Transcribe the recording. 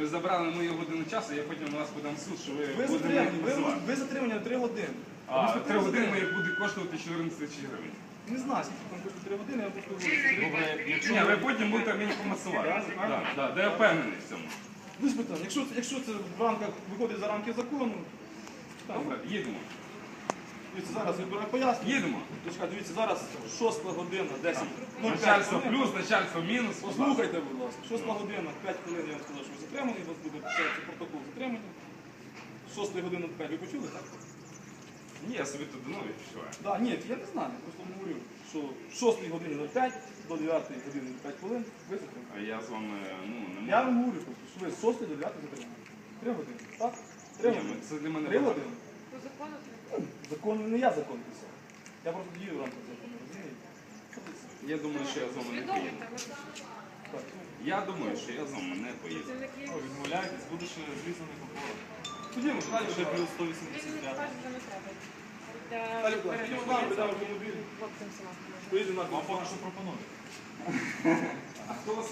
Ви забрали мою годину часу, я потім на вас подам в суд, що ви Ви будете затримані, ви, працювати. ви затримані на 3 години. А три години мені буде коштувати 14 тисяч гривень. Не знаю, скільки там коштує 3 години, я просто. Добре, якщо Ні, ви потім будете мені комасувати. Да, да, да, я впевнений в цьому. Ви ж питання, якщо, якщо це в рамках виходить за рамки закону, Добре, їдемо. Дивіться, зараз беру пояснення. Їдемо. Дочка, дивіться, зараз 6 година, 10. Ну, Начальство 5 плюс, начальство мінус. Послухайте, будь ласка. 6 година, 5 хвилин я вам сказав, що ви затримані, у вас буде писатися протокол затримання. 6 година 5, ви почули, так? Ні, я собі тут нові відчуваю. Да, ні, я не знаю, я просто говорю, що 6 години 05 до 9 години 5 хвилин ви затримані. А я з вами ну, не Я можу. вам говорю, просто, що ви з 6 до 9 затримані. 3 години, так? 3 Ні, години. це для мене 3 багато. години. Закон не я закон писав. Я просто дію в рамках закону, розумієте? Я думаю, що я з вами не поїду. Я думаю, що я з вами не поїду. ну, відмовляєтесь, буде ще зрізаний прокурор. Ходімо, далі вже плюс 185. Далі, ходімо з нами, підемо автомобіль. Поїдемо на Вам поки що пропоную. А хто вас?